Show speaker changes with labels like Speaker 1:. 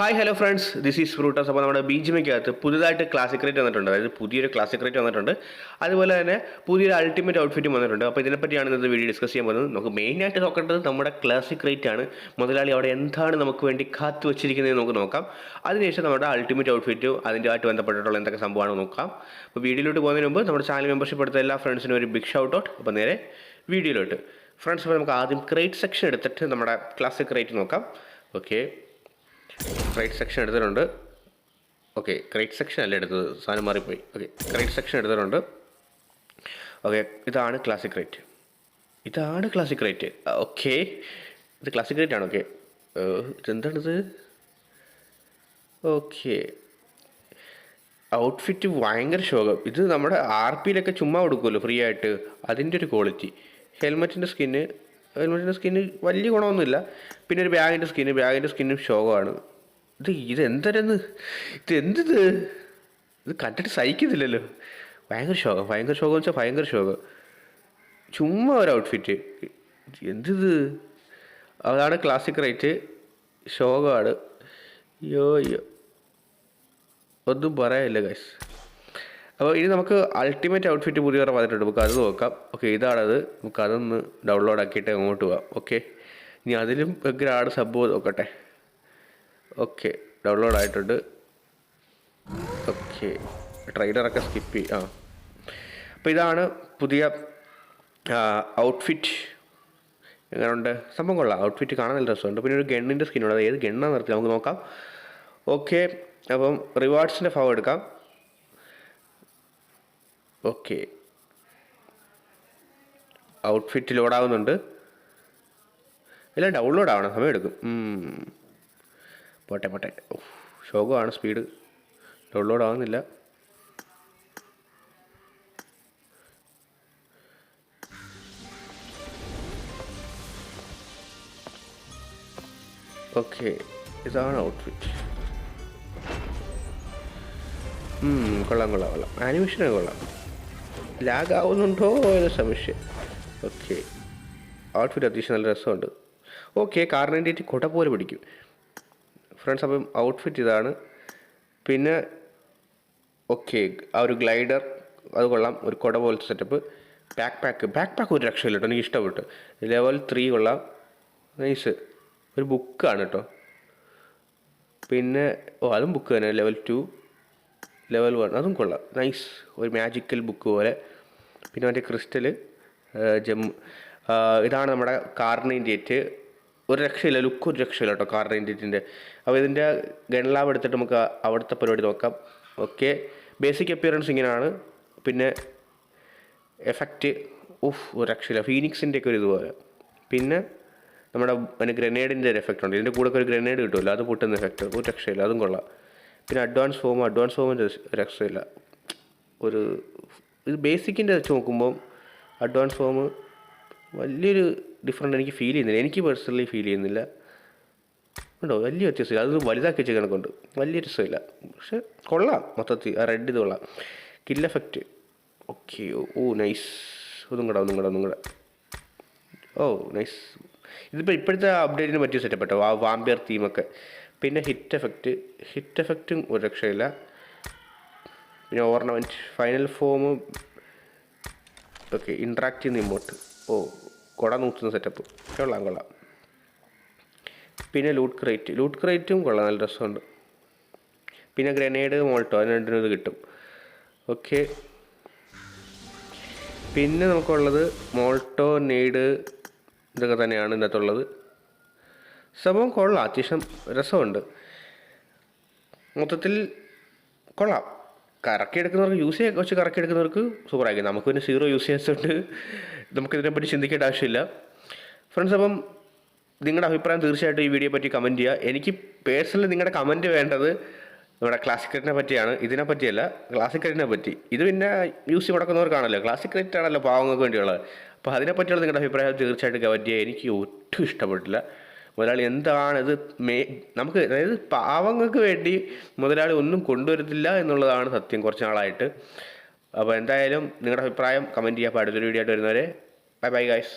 Speaker 1: Hi hello friends this is fruits അപ്പോൾ നമ്മുടെ ബീജിമയ്ക്കകത്ത് പുതുതായിട്ട് ക്ലാസിക് റേറ്റ് വന്നിട്ടുണ്ട്. അതായത് പുതിയൊരു ക്ലാസിക് റേറ്റ് വന്നിട്ടുണ്ട്. അതുപോലെ തന്നെ പുതിയൊരു അൾട്ടിമേറ്റ് ഔട്ട്ഫിറ്റും വന്നിട്ടുണ്ട്. അപ്പോൾ ഇതിനെപ്പറ്റിയാണ് ഇന്നത്തെ വീഡിയോ ഡിസ്കസ് ചെയ്യാൻ പോകുന്നത്. നമുക്ക് മെയിനായിട്ട് നോക്കേണ്ടത് നമ്മുടെ ക്ലാസിക് റേറ്റ് ആണ്. മുതലാളി അവിടെ എന്താണ് നമുക്ക് വേണ്ടി കാത്തു വെച്ചിരിക്കുന്നത് നമുക്ക് നോക്കാം. അതിനുശേഷം നമ്മുടെ അൾട്ടിമേറ്റ് ഔട്ട്ഫിറ്റും അതിന്റെ ആയിട്ട് ബന്ധപ്പെട്ടിട്ടുള്ള എന്തൊക്കെ സംഭവമാണ് നോക്കാം. അപ്പോൾ വീഡിയോയിലോട്ട് പോകുന്നതിന് മുമ്പ് നമ്മുടെ ചാനൽ മെമ്പർഷിപ്പ് എടുത്ത എല്ലാ ഫ്രണ്ട്സിനും ഒരു ബിഗ് ഷൗട്ട് ഔട്ട് അപ്പോൾ നേരെ വീഡിയോയിലോട്ട്. ഫ്രണ്ട്സ് അപ്പോൾ നമുക്ക് ആദ്യം ക്രേറ്റ് സെക്ഷൻ എടുത്തിട്ട് നമ്മുടെ ക്ലാസിക് റേറ്റ് നോക്കാം. ഓക്കെ ക്രൈറ്റ് സെക്ഷൻ എടുത്തിട്ടുണ്ട്. ഓക്കെ ക്രൈറ്റ് സെക്ഷൻ അല്ലേ എടുത്തത്? സാധനം മാറിപ്പോയി. ഓക്കെ ക്രൈറ്റ് സെക്ഷൻ എടുത്തിട്ടുണ്ട്. ഓക്കെ ഇതാണ് ക്ലാസിക് റേറ്റ് ഇതാണ് ക്ലാസിക് റേറ്റ് ഓക്കെ ഇത് ക്ലാസിക് റേറ്റ് ആണ്. ഓക്കെ ഇതെന്താണിത്? ഓക്കെ ഔട്ട്ഫിറ്റ് ഭയങ്കര ശോകം. ഇത് നമ്മുടെ ആർ പിയിലൊക്കെ ചുമ്മാ കൊടുക്കുമല്ലോ ഫ്രീ ആയിട്ട്. അതിന്റെ ഒരു ക്വാളിറ്റി ഹെൽമെറ്റിന്റെ സ്കിന്ന് ഹെൽമെറ്റിന്റെ സ്കിന്ന് വലിയ ഗുണമൊന്നുമില്ല. പിന്നെ ഒരു ബാഗിന്റെ സ്കിന്ന് ബാഗിന്റെ സ്കിന്നും ശോകമാണ്. ഇത് ഇത് എന്തരെന്ന്? ഇത് ഇത് കണ്ടിട്ട് സഹിക്കുന്നില്ലല്ലോ. ഭയങ്കര ശോകം ഭയങ്കര ശോകം വെച്ചാൽ ഭയങ്കര ശോകം. ചുമ്മാ ഒരു ഔട്ട്ഫിറ്റ് എന്തിത്? അതാണ് ക്ലാസിക് റേറ്റ് ശോകമാണ്. അയ്യോ അയ്യോ. ഒന്നും പറയാനില്ല ഗൈസ് അപ്പോൾ ഇനി നമുക്ക് അൾട്ടിമേറ്റ് ഔട്ട്ഫിറ്റ് പുതിയ വന്നിട്ടുണ്ട്. നമുക്ക് അത് നോക്കാം. ഓക്കെ ഇതാണത്. നമുക്ക് അതൊന്ന് ഡൗൺലോഡ് ആക്കിയിട്ട് അങ്ങോട്ട് പോവാം. ഓക്കെ ഇനി അതിലും ഗ്രാഡ് സംഭവം നോക്കട്ടെ. ഓക്കെ ഡൗൺലോഡ് ആയിട്ടുണ്ട്. ഓക്കെ ട്രെയിലറൊക്കെ സ്കിപ്പ് ചെയ്യും ആ. അപ്പോൾ ഇതാണ് പുതിയ ഔട്ട്ഫിറ്റ് എങ്ങനെയുണ്ട് സംഭവം കൊള്ളാം. ഔട്ട്ഫിറ്റ് കാണാൻ നല്ല രസമുണ്ട്. പിന്നെ ഒരു ഗണ്ണിന്റെ സ്കിന്നുണ്ട് അത് ഏത് ഗണ്ണാന്ന് നിർത്തി നമുക്ക് നോക്കാം. ഓക്കെ അപ്പം റിവാർഡ്സിന്റെ ഭാഗം എടുക്കാം. ഓക്കെ. ഔട്ട്ഫിറ്റ് ലോഡാവുന്നുണ്ട്. എല്ലാം ഡൗൺലോഡ് ആവണം സമയമെടുക്കും. പോട്ടെ പോട്ടെ. ഷോകമാണ് സ്പീഡ്. ഡൗൺലോഡ് ആവുന്നില്ല ഓക്കെ ഇതാണ് ഔട്ട്ഫിറ്റ്. കൊള്ളാം കൊള്ളാം കൊള്ളാം. ആനിമേഷനൊക്കെ കൊള്ളാം. ലാഗ് ആവുന്നുണ്ടോ എന്ന സംശയം. ഓക്കെ. ഔട്ട്ഫിറ്റ് അത്യാവശ്യം നല്ല രസമുണ്ട്. ഓക്കെ കാറിനേറ്റി കുട പോലെ പിടിക്കും. ഫ്രണ്ട്സ് അപ്പം ഔട്ട്ഫിറ്റ് ഇതാണ്. പിന്നെ ഓക്കെ ആ ഒരു ഗ്ലൈഡർ അത് കൊള്ളാം. ഒരു കുട പോലത്തെ setup back pack back pack ഒരു രക്ഷയില്ല കേട്ടോ എനിക്ക് ഇഷ്ടപ്പെട്ടു. ലെവൽ ത്രീ കൊള്ളാം. നൈസ് ഒരു ബുക്കാണ് കേട്ടോ പിന്നെ ഓ അതും ബുക്ക് തന്നെ. Level two level one. അതും കൊള്ളാം. നൈസ്. ഒരു മാജിക്കൽ ബുക്ക് പോലെ. പിന്നെ മറ്റേ ക്രിസ്റ്റൽ ജം ഇതാണ് നമ്മുടെ കാർണൈന്റേറ്റ് ഒരു രക്ഷയില്ല. ലുക്ക് ഒരു രക്ഷയില്ല കേട്ടോ കാർണൈന്റേറ്റിന്റെ അപ്പോൾ ഇതിന്റെ ഗൺലാബ് എടുത്തിട്ട് നമുക്ക് അവിടുത്തെ പരിപാടി നോക്കാം. ഓക്കെ. ബേസിക് അപ്പിയറൻസ് ഇങ്ങനെയാണ്. പിന്നെ എഫക്റ്റ് ഉഫ് ഒരു രക്ഷയില്ല. ഫീനിക്സിന്റെ ഒക്കെ ഒരു ഇതുപോലെ. പിന്നെ നമ്മുടെ പിന്നെ ഗ്രനേഡിന്റെ ഒരു എഫക്റ്റ് ഉണ്ട്. ഇതിന്റെ കൂടെ ഒക്കെ ഒരു ഗ്രനേഡ് കിട്ടുമല്ലോ. അത് പൊട്ടുന്ന എഫക്റ്റ് ഒരു രക്ഷയില്ല. അതും കൊള്ളാം. പിന്നെ അഡ്വാൻസ് ഫോം അഡ്വാൻസ് ഫോമിന്റെ രക്ഷയില്ല. ഒരു ഇത് ബേസിക്കിന്റെ വെച്ച് നോക്കുമ്പം അഡ്വാൻസ് ഫോം വലിയൊരു ഡിഫറെന്റ് എനിക്ക് ഫീൽ ചെയ്യുന്നില്ല. എനിക്ക് പേഴ്സണലി ഫീൽ ചെയ്യുന്നില്ല. ഉണ്ടോ? വലിയ വ്യത്യാസമില്ല. അത് വലുതാക്കി വെച്ച കണക്കുണ്ട്. വലിയ രസമില്ല. പക്ഷെ കൊള്ളാം. മൊത്തത്തിൽ ആ റെഡ് ഇത് കൊള്ളാം. കില്ല എഫക്റ്റ് ഓക്കെ ഓ നൈസ് ഒന്നും കൂടെ ഒന്നും കൂടെ ഒന്നും കൂടെ. ഓ നൈസ് ഇതിപ്പോൾ ഇപ്പോഴത്തെ അപ്ഡേറ്റിന് പറ്റിയ സെറ്റപ്പ് കേട്ടോ ആ വാമ്പിയർ തീമൊക്കെ പിന്നെ ഹിറ്റ് എഫക്റ്റ് ഹിറ്റ് എഫക്റ്റും ഒരു രക്ഷയില്ല. പിന്നെ ornament final form okay interact ചെയ്യുന്ന ഇമോട്ട് ഓ കുട നൂത്തുന്ന സെറ്റപ്പ് കൊള്ളാം കൊള്ളാം. പിന്നെ ലൂട്ട് ക്രേറ്റ് ലൂട്ട് ക്രേറ്റും കൊള്ളാം നല്ല രസമുണ്ട്. പിന്നെ ഗ്രനേഡ് മോൾട്ടോ അതിന് രണ്ടിനും ഇത് കിട്ടും. ഓക്കെ പിന്നെ നമുക്കുള്ളത് മോൾട്ടോ നെയ്ഡ് ഇതൊക്കെ തന്നെയാണ് ഇതിനകത്തുള്ളത്. സംഭവം കൊള്ളാം അത്യാവശ്യം രസമുണ്ട്. മൊത്തത്തിൽ കൊള്ളാം. കറക്കിയെടുക്കുന്നവർക്ക് യൂസ് ചെയ്യാൻ വെച്ച് കറക്കിയെടുക്കുന്നവർക്ക് സൂപ്പറായിരിക്കും. നമുക്ക് പിന്നെ സീറോ യൂസ് ചെയ്യാത്തതുകൊണ്ട് നമുക്കിതിനെപ്പറ്റി ചിന്തിക്കേണ്ട ആവശ്യമില്ല. ഫ്രണ്ട്സ് അപ്പം നിങ്ങളുടെ അഭിപ്രായം തീർച്ചയായിട്ടും ഈ വീഡിയോ പറ്റി കമന്റ് ചെയ്യുക. എനിക്ക് പേഴ്സണലി നിങ്ങളുടെ കമന്റ് വേണ്ടത് നമ്മുടെ ക്ലാസിക് ക്രിക്കറ്റിനെ പറ്റിയാണ്. ഇതിനെ പറ്റിയല്ല ക്ലാസിക് ക്രിക്കറ്റിനെ പറ്റി. ഇത് പിന്നെ യൂസ് ചെയ്ത് കൊടുക്കുന്നവർക്കാണല്ലോ ക്ലാസിക് ക്രിക്കറ്റ് ആണല്ലോ പാവങ്ങൾക്ക് വേണ്ടിയുള്ളത്. അപ്പോൾ അതിനെപ്പറ്റിയുള്ള നിങ്ങളുടെ അഭിപ്രായം തീർച്ചയായിട്ടും കമന്റ് ചെയ്യുക. എനിക്ക് ഒട്ടും ഇഷ്ടപ്പെട്ടില്ല. മുതലാളി എന്താണ് ഇത് മേ നമുക്ക് അതായത് പാവങ്ങൾക്ക് വേണ്ടി മുതലാളി ഒന്നും കൊണ്ടുവരത്തില്ല എന്നുള്ളതാണ് സത്യം കുറച്ച് നാളായിട്ട്. അപ്പോൾ എന്തായാലും നിങ്ങളുടെ അഭിപ്രായം കമന്റ് ചെയ്യുക അപ്പോൾ അടുത്തൊരു വീഡിയോ ആയിട്ട് വരുന്നവരെ ബൈ ബൈ ഗൈസ്